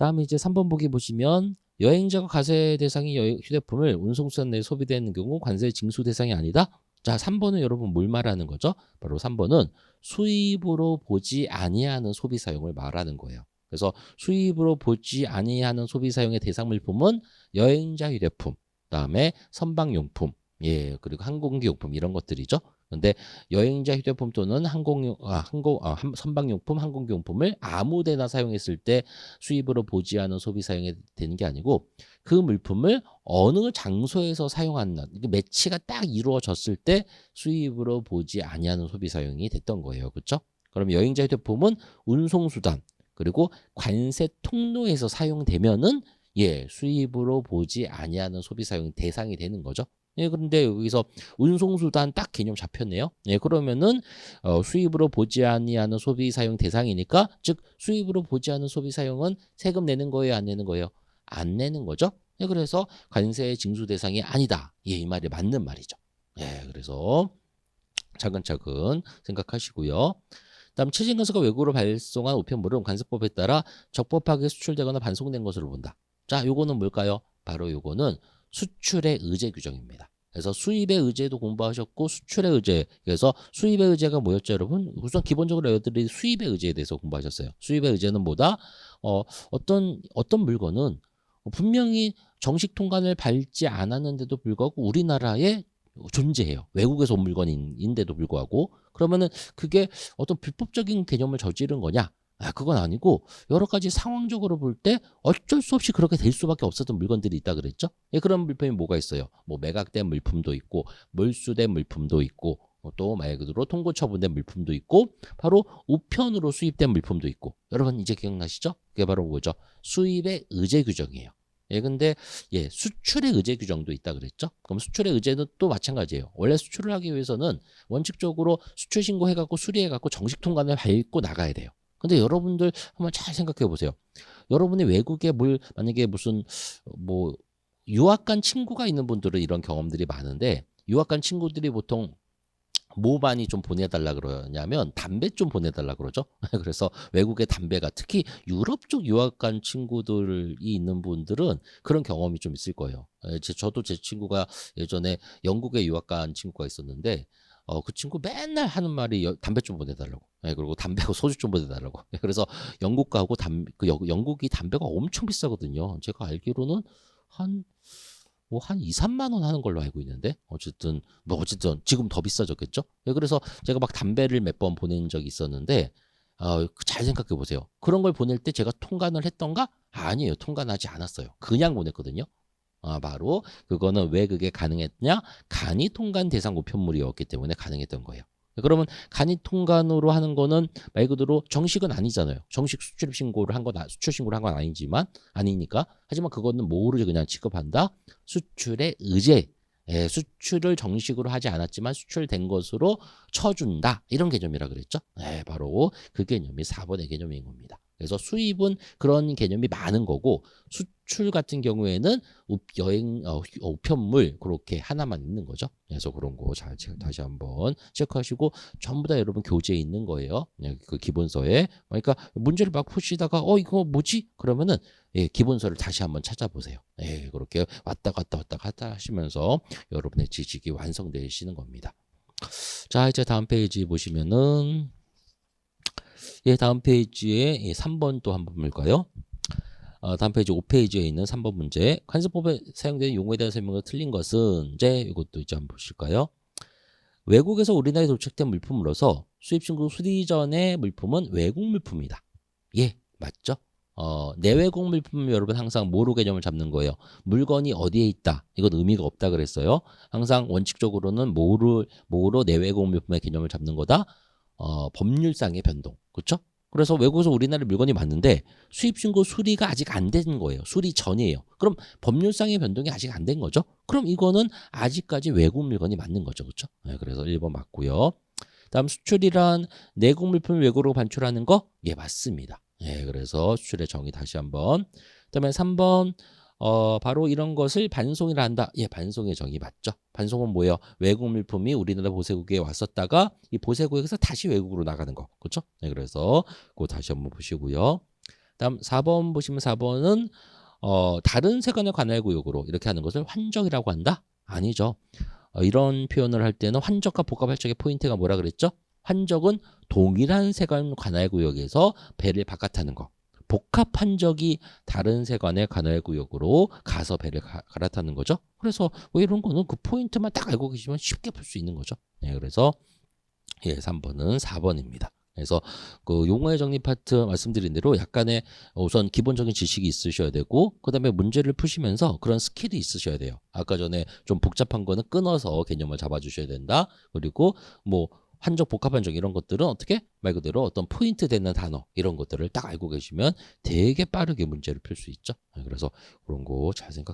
다음에 이제 3번 보기 보시면 여행자가 과세 대상이 휴대폰을 운송수단 내에 소비되는 경우 관세 징수 대상이 아니다. 자, 3번은 여러분 뭘 말하는 거죠? 바로 3번은 수입으로 보지 아니하는 소비 사용을 말하는 거예요. 그래서 수입으로 보지 아니하는 소비 사용의 대상 물품은 여행자 휴대폰, 그다음에 선박 용품, 예, 그리고 항공기 용품 이런 것들이죠. 근데 여행자 휴대폰 또는 항공 아, 항공 아, 함- 선박용품, 항공기 용품을 아무데나 사용했을 때 수입으로 보지 않은 소비 사용이 되는 게 아니고 그 물품을 어느 장소에서 사용하는 이게 매치가 딱 이루어졌을 때 수입으로 보지 아니하는 소비 사용이 됐던 거예요. 그렇죠? 그럼 여행자 휴대폰은 운송 수단 그리고 관세 통로에서 사용되면은 예, 수입으로 보지 아니하는 소비 사용 대상이 되는 거죠. 예, 그런데 여기서 운송수단 딱 개념 잡혔네요. 예, 그러면은 어, 수입으로 보지 아니하는 소비 사용 대상이니까 즉 수입으로 보지 않은 소비 사용은 세금 내는 거예요, 안 내는 거예요? 안 내는 거죠. 예, 그래서 관세 징수 대상이 아니다. 예, 이 말이 맞는 말이죠. 예, 그래서 차근차근 생각하시고요. 다음 최신건설가 외국으로 발송한 우편물은 관세법에 따라 적법하게 수출되거나 반송된 것으로 본다. 자, 요거는 뭘까요? 바로 요거는 수출의 의제 규정입니다. 그래서 수입의 의제도 공부하셨고 수출의 의제 그래서 수입의 의제가 뭐였죠 여러분? 우선 기본적으로 여러분들이 수입의 의제에 대해서 공부하셨어요. 수입의 의제는 뭐다? 어, 어떤 어떤 물건은 분명히 정식 통관을 밟지 않았는데도 불구하고 우리나라에 존재해요. 외국에서 온 물건인데도 불구하고. 그러면은 그게 어떤 불법적인 개념을 저지른 거냐 아, 그건 아니고 여러 가지 상황적으로 볼 때 어쩔 수 없이 그렇게 될 수밖에 없었던 물건들이 있다 그랬죠. 예, 그런 물품이 뭐가 있어요? 뭐 매각된 물품도 있고 몰수된 물품도 있고 어, 또말 그대로 통고 처분된 물품도 있고 바로 우편으로 수입된 물품도 있고 여러분 이제 기억나시죠? 그게 바로 뭐죠? 수입의 의제 규정이에요. 예, 근데 예, 수출의 의제 규정도 있다 그랬죠? 그럼 수출의 의제는 또 마찬가지예요. 원래 수출을 하기 위해서는 원칙적으로 수출 신고해 갖고 수리해 갖고 정식 통관을 밟고 나가야 돼요. 근데 여러분들 한번 잘 생각해 보세요. 여러분이 외국에 뭘 만약에 무슨 뭐 유학 간 친구가 있는 분들은 이런 경험들이 많은데 유학 간 친구들이 보통 뭐 많이 좀 보내달라 그러냐면 담배 좀 보내달라 그러죠. 그래서 외국의 담배가 특히 유럽 쪽 유학 간 친구들이 있는 분들은 그런 경험이 좀 있을 거예요. 에, 제- 저도 제 친구가 예전에 영국에 유학 간 친구가 있었는데 어, 그 친구 맨날 하는 말이 여- 담배 좀 보내달라고. 예, 그리고 담배하고 소주 좀 보내달라고. 예, 그래서 영국 가고 담, 그 여- 영국이 담배가 엄청 비싸거든요. 제가 알기로는 한, 뭐한 2, 3만 원 하는 걸로 알고 있는데 어쨌든 뭐 어쨌든 지금 더 비싸졌겠죠. 예, 그래서 제가 막 담배를 몇 번 보낸 적이 있었는데 어, 잘 생각해 보세요. 그런 걸 보낼 때 제가 통관을 했던가? 아니에요. 통관하지 않았어요. 그냥 보냈거든요. 아, 바로 그거는 왜 그게 가능했냐? 간이 통관 대상 우편물이었기 때문에 가능했던 거예요. 그러면 간이 통관으로 하는 거는 말 그대로 정식은 아니잖아요. 정식 수출 신고를 한 건 수출 신고를 한 건 아니지만 아니니까 하지만 그거는 뭐로 그냥 취급한다? 수출의 의제. 예, 수출을 정식으로 하지 않았지만 수출된 것으로 쳐준다. 이런 개념이라 그랬죠. 예, 바로 그 개념이 4번의 개념인 겁니다. 그래서 수입은 그런 개념이 많은 거고 수 출 같은 경우에는 우- 여행 어, 휴- 어, 우편물 그렇게 하나만 있는 거죠. 그래서 그런 거 잘 다시 한번 체크하시고 전부 다 여러분 교재에 있는 거예요. 그냥 그 기본서에 그러니까 문제를 막 푸시다가 어 이거 뭐지? 그러면은 예, 기본서를 다시 한번 찾아보세요. 예, 그렇게 왔다 갔다 왔다 갔다 하시면서 여러분의 지식이 완성되시는 겁니다. 자, 이제 다음 페이지 보시면은 예, 다음 페이지에 예, 3번 또 한번 볼까요? 어, 다음 페이지 5페이지에 있는 3번 문제. 관세법에 사용되는 용어에 대한 설명을 틀린 것은 이제 이것도 이제 한번 보실까요? 외국에서 우리나라에 도착된 물품으로서 수입 신고 수리 전의 물품은 외국 물품이다. 예, 맞죠? 어, 내외국 물품 여러분 항상 뭐로 개념을 잡는 거예요? 물건이 어디에 있다. 이건 의미가 없다 그랬어요. 항상 원칙적으로는 뭐로 뭐로 내외국 물품의 개념을 잡는 거다. 어, 법률상의 변동. 그렇죠? 그래서 외국에서 우리나라에 물건이 많은데 수입 신고 수리가 아직 안 된 거예요. 수리 전이에요. 그럼 법률상의 변동이 아직 안 된 거죠? 그럼 이거는 아직까지 외국 물건이 맞는 거죠. 그렇죠? 네, 그래서 1번 맞고요. 다음 수출이란 내국 물품을 외국으로 반출하는 거? 예, 맞습니다. 예, 그래서 수출의 정의 다시 한번. 그다음에 3번 어, 바로 이런 것을 반송이라 한다. 예, 반송의 정의 맞죠? 반송은 뭐예요? 외국 물품이 우리나라 보세국에 왔었다가 이 보세국에서 다시 외국으로 나가는 거. 그렇죠? 네, 그래서 그거 다시 한번 보시고요. 다음 4번 보시면 4번은 어, 다른 세관의 관할 구역으로 이렇게 하는 것을 환적이라고 한다? 아니죠. 어, 이런 표현을 할 때는 환적과 복합 활적의 포인트가 뭐라 그랬죠? 환적은 동일한 세관 관할 구역에서 배를 바깥하는 거. 복합 환적이 다른 세관의 관할 구역으로 가서 배를 가, 갈아타는 거죠. 그래서 뭐 이런 거는 그 포인트만 딱 알고 계시면 쉽게 풀 수 있는 거죠. 네, 그래서 예, 3번은 4번입니다. 그래서 그 용어의 정리 파트 말씀드린 대로 약간의 우선 기본적인 지식이 있으셔야 되고 그다음에 문제를 푸시면서 그런 스킬이 있으셔야 돼요. 아까 전에 좀 복잡한 거는 끊어서 개념을 잡아 주셔야 된다. 그리고 뭐 한적 복합 한적 이런 것들은 어떻게 말 그대로 어떤 포인트 되는 단어 이런 것들을 딱 알고 계시면 되게 빠르게 문제를 풀 수 있죠. 그래서 그런 거 잘 생각